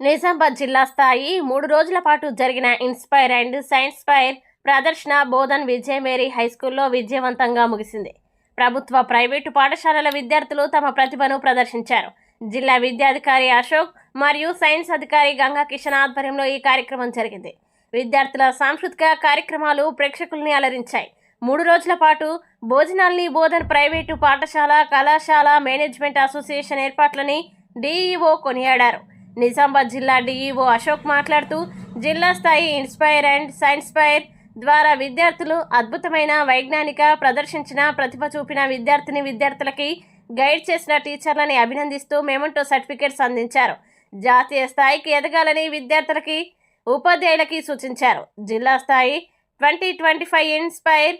నిజామాబాద్ జిల్లా స్థాయి మూడు రోజుల పాటు జరిగిన ఇన్స్పైర్ అండ్ సైన్స్ ఫైర్ ప్రదర్శన బోధన్ విజయమేరీ హైస్కూల్లో విజయవంతంగా ముగిసింది. ప్రభుత్వ ప్రైవేటు పాఠశాలల విద్యార్థులు తమ ప్రతిభను ప్రదర్శించారు. జిల్లా విద్యాధికారి అశోక్ మరియు సైన్స్ అధికారి గంగా కిషన్ ఆధ్వర్యంలో ఈ కార్యక్రమం జరిగింది. విద్యార్థుల సాంస్కృతిక కార్యక్రమాలు ప్రేక్షకుల్ని అలరించాయి. మూడు రోజుల పాటు భోజనాల్ని బోధన్ ప్రైవేటు పాఠశాల కళాశాల మేనేజ్మెంట్ అసోసియేషన్ ఏర్పాట్లని డీఈఓ కొనియాడారు. నిజామాబాద్ జిల్లా డీఈఓ అశోక్ మాట్లాడుతూ జిల్లా స్థాయి ఇన్స్పైర్ అండ్ సైన్స్పైర్ ద్వారా విద్యార్థులు అద్భుతమైన వైజ్ఞానిక ప్రదర్శించిన ప్రతిభ చూపిన విద్యార్థిని విద్యార్థులకి గైడ్ చేసిన టీచర్లని అభినందిస్తూ మెమంటో సర్టిఫికేట్స్ అందించారు. జాతీయ స్థాయికి ఎదగాలని విద్యార్థులకి ఉపాధ్యాయులకి సూచించారు. జిల్లా స్థాయి twenty twenty five Inspire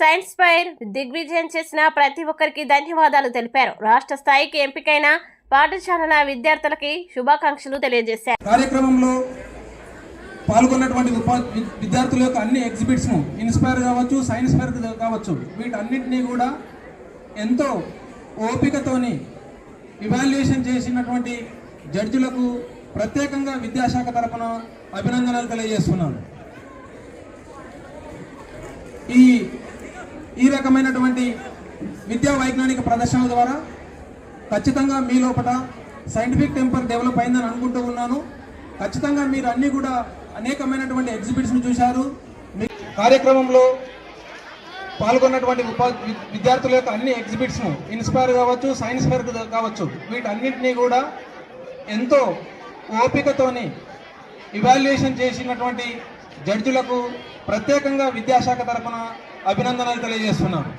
science fair దిగ్విజయం చేసిన ప్రతి ఒక్కరికి ధన్యవాదాలు తెలిపారు. రాష్ట్ర స్థాయికి ఎంపికైన పాఠశాలల విద్యార్థులకి శుభాకాంక్షలు తెలియజేశారు. కార్యక్రమంలో పాల్గొన్నటువంటి విద్యార్థుల యొక్క అన్ని ఎగ్జిబిట్స్ను ఇన్స్పైర్ కావచ్చు సైన్స్ ఫైర్ కావచ్చు వీటన్నింటినీ కూడా ఎంతో ఓపికతోని ఇవాల్యుయేషన్ చేసినటువంటి జడ్జిలకు ప్రత్యేకంగా విద్యాశాఖ తరఫున అభినందనలు తెలియజేస్తున్నాను. ఈ ఈ రకమైనటువంటి విద్యా వైజ్ఞానిక ప్రదర్శనల ద్వారా ఖచ్చితంగా మీ లోపల సైంటిఫిక్ టెంపర్ డెవలప్ అయిందని అనుకుంటూ ఉన్నాను. ఖచ్చితంగా మీరు అన్ని కూడా అనేకమైనటువంటి ఎగ్జిబిట్స్ని చూశారు. మీ కార్యక్రమంలో పాల్గొన్నటువంటి ఉపా విద్యార్థుల యొక్క అన్ని ఎగ్జిబిట్స్ను ఇన్స్పైర్ కావచ్చు సైన్స్ ఫేర్ కావచ్చు వీటన్నింటినీ కూడా ఎంతో ఓపికతోని ఇవాల్యుయేషన్ చేసినటువంటి జడ్జిలకు ప్రత్యేకంగా విద్యాశాఖ తరఫున అభినందనలు తెలియజేస్తున్నాను.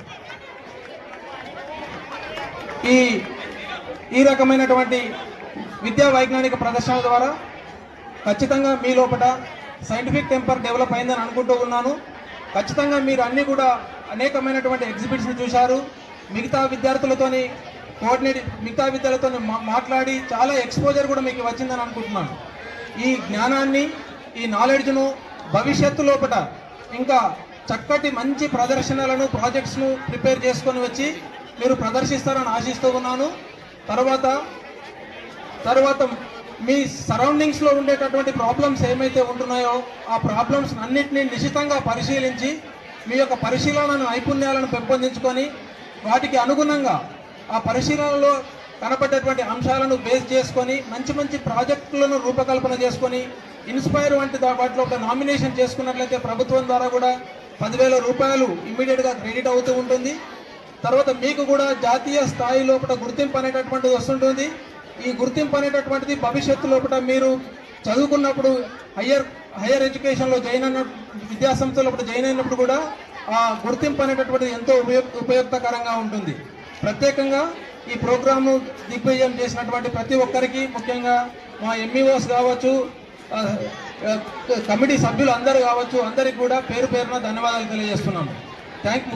ఈ ఈ రకమైనటువంటి విద్యా వైజ్ఞానిక ప్రదర్శనల ద్వారా ఖచ్చితంగా మీ లోపల సైంటిఫిక్ టెంపర్ డెవలప్ అయిందని అనుకుంటూ ఉన్నాను. ఖచ్చితంగా మీరు అన్నీ కూడా అనేకమైనటువంటి ఎగ్జిబిట్స్ని చూశారు. మిగతా విద్యార్థులతోని కోఆర్డినేట్ మిగతా విద్యార్థులతో మాట్లాడి చాలా ఎక్స్పోజర్ కూడా మీకు వచ్చిందని అనుకుంటున్నాను. ఈ జ్ఞానాన్ని ఈ నాలెడ్జ్ను భవిష్యత్తు లోపల ఇంకా చక్కటి మంచి ప్రదర్శనలను ప్రాజెక్ట్స్ను ప్రిపేర్ చేసుకొని వచ్చి మీరు ప్రదర్శిస్తారని ఆశిస్తూ ఉన్నాను. తర్వాత తర్వాత మీ సరౌండింగ్స్లో ఉండేటటువంటి ప్రాబ్లమ్స్ ఏమైతే ఉంటున్నాయో ఆ ప్రాబ్లమ్స్ అన్నింటినీ నిశితంగా పరిశీలించి మీ యొక్క పరిశీలన నైపుణ్యాలను పెంపొందించుకొని వాటికి అనుగుణంగా ఆ పరిశీలనలో కనపడేటువంటి అంశాలను బేస్ చేసుకొని మంచి మంచి ప్రాజెక్టులను రూపకల్పన చేసుకొని ఇన్స్పైర్ వంటి వాటిలో ఒక నామినేషన్ చేసుకున్నట్లయితే ప్రభుత్వం ద్వారా కూడా పదివేల రూపాయలు ఇమ్మీడియట్గా క్రెడిట్ అవుతూ ఉంటుంది. తర్వాత మీకు కూడా జాతీయ స్థాయి లోపల గుర్తింపు అనేటటువంటిది వస్తుంటుంది. ఈ గుర్తింపు అనేటటువంటిది భవిష్యత్తు లోపల మీరు చదువుకున్నప్పుడు హయ్యర్ హయ్యర్ ఎడ్యుకేషన్లో జాయిన్ అయిన విద్యాసంస్థలో జాయిన్ అయినప్పుడు కూడా ఆ గుర్తింపు అనేటటువంటిది ఎంతో ఉపయోగకరంగా ఉంటుంది. ప్రత్యేకంగా ఈ ప్రోగ్రామ్ను దిగ్విజయం చేసినటువంటి ప్రతి ఒక్కరికి ముఖ్యంగా మా ఎంఈఓస్ కావచ్చు కమిటీ సభ్యులు అందరూ కావచ్చు అందరికి కూడా పేరు పేరున ధన్యవాదాలు తెలియజేస్తున్నాను థ్యాంక్